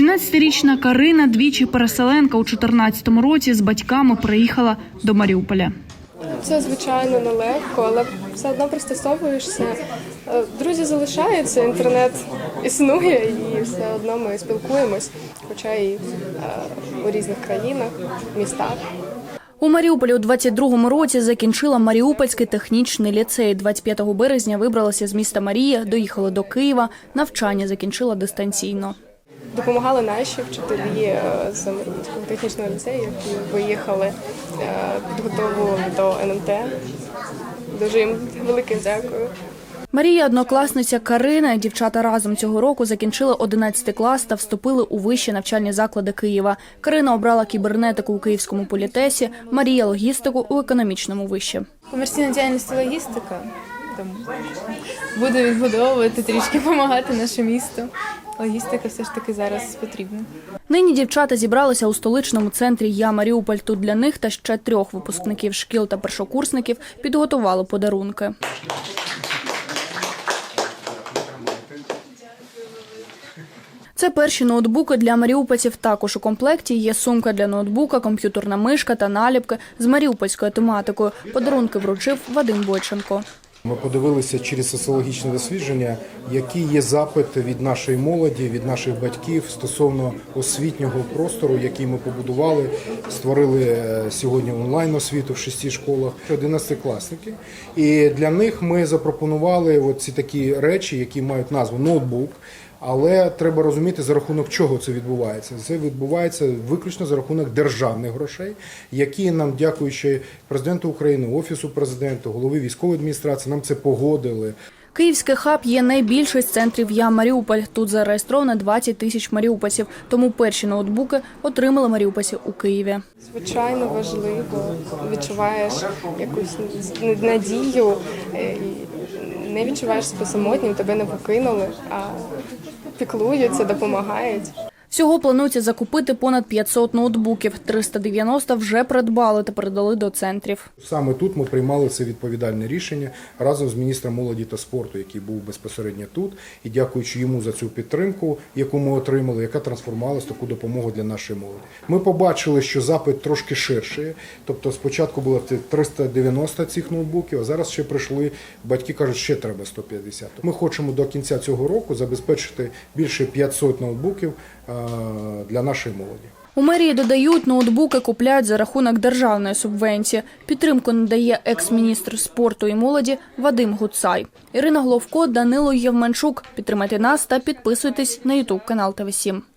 17-річна Карина двічі переселенка у 14-му році з батьками приїхала до Маріуполя. Це звичайно нелегко, але все одно пристосовуєшся. Е, Друзі залишаються, інтернет існує, і все одно ми спілкуємось, хоча і е, у різних країнах, містах. У Маріуполі у 22-му році закінчила Маріупольський технічний ліцей. 25 березня вибралася з міста Марія, доїхала до Києва. Навчання закінчила дистанційно. Допомагали наші вчителі е, з Маріїнського технічного ліцею, які виїхали, е, підготовували до НМТ. Дуже їм велике дякую. Марія, однокласниця Карина. Дівчата разом цього року закінчили 11 клас та вступили у вищі навчальні заклади Києва. Карина обрала кібернетику у Київському політесі, Марія логістику у економічному виші. Комерційна діяльність і логістика. Тому буду відбудовувати, трішки допомагати наше місто. Логістика все ж таки зараз потрібна. Нині дівчата зібралися у столичному центрі Я Маріуполь. Тут для них та ще трьох випускників шкіл та першокурсників підготували подарунки. Це перші ноутбуки для маріупольців. Також у комплекті є сумка для ноутбука, комп'ютерна мишка та наліпки з маріупольською тематикою. Подарунки вручив Вадим Бойченко. Ми подивилися через соціологічне дослідження, який є запит від нашої молоді, від наших батьків стосовно освітнього простору, який ми побудували, створили е, сьогодні онлайн освіту в шести школах, 11-класники. І для них ми запропонували оці такі речі, які мають назву ноутбук. Але треба розуміти, за рахунок чого це відбувається. Це відбувається виключно за рахунок державних грошей, які нам, дякуючи президенту України, офісу президента, голови військової адміністрації, нам це погодили. Київський хаб є найбільший з центрів Я Маріуполь. Тут зареєстровано 20 тисяч маріупольців. Тому перші ноутбуки отримали маріупольці у Києві. Звичайно, важливо. Відчуваєш якусь надію е, не відчуваєш себе самотнім, тебе не покинули, а піклуються, допомагають. Всього планується закупити понад 500 ноутбуків. 390 вже придбали та передали до центрів. Саме тут ми приймали це відповідальне рішення разом з міністром молоді та спорту, який був безпосередньо тут, і дякуючи йому за цю підтримку, яку ми отримали, яка трансформувалась в таку допомогу для нашої молоді. Ми побачили, що запит трошки ширший. Тобто, спочатку було 390 цих ноутбуків, а зараз ще прийшли. Батьки кажуть, ще треба 150. Ми хочемо до кінця цього року забезпечити більше 500 ноутбуків для нашої молоді. У мерії додають, ноутбуки купляють за рахунок державної субвенції. Підтримку надає екс-міністр спорту і молоді Вадим Гуцай. Ірина Головко, Данило Євменчук. Підтримайте нас та підписуйтесь на ютуб канал ТВ 7 Клас.